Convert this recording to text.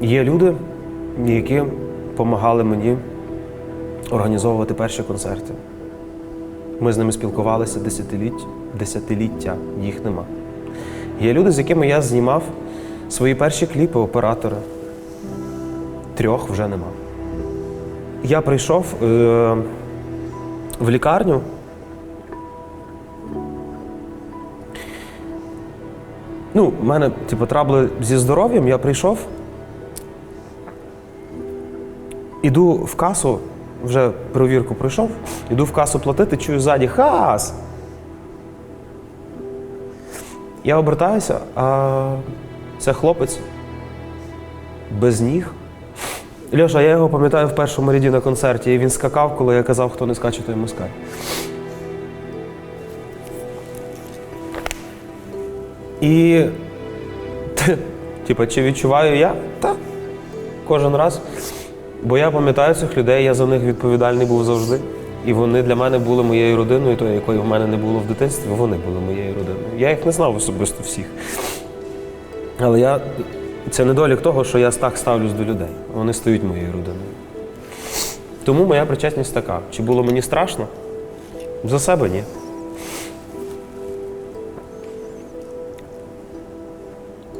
Є люди, які допомагали мені організовувати перші концерти. Ми з ними спілкувалися десятиліть, десятиліття, їх нема. Є люди, з якими я знімав свої перші кліпи, оператори. Трьох вже нема. Я прийшов е, в лікарню. Ну, в мене, типу, трабли зі здоров'ям, я прийшов. Іду в касу, вже перевірку пройшов, іду в касу платити, чую ззаді хас. Я обертаюся, а це хлопець без ніг. Льоша, я його пам'ятаю в першому ряді на концерті, і він скакав, коли я казав, хто не скаче, той москаль. І типа, чи відчуваю я? Так. Кожен раз. Бо я пам'ятаю цих людей, я за них відповідальний був завжди. І вони для мене були моєю родиною, тою, якої в мене не було в дитинстві, вони були моєю родиною. Я їх не знав особисто всіх. Але я... це недолік того, що я так ставлюсь до людей. Вони стають моєю родиною. Тому моя причесність така. Чи було мені страшно? За себе ні.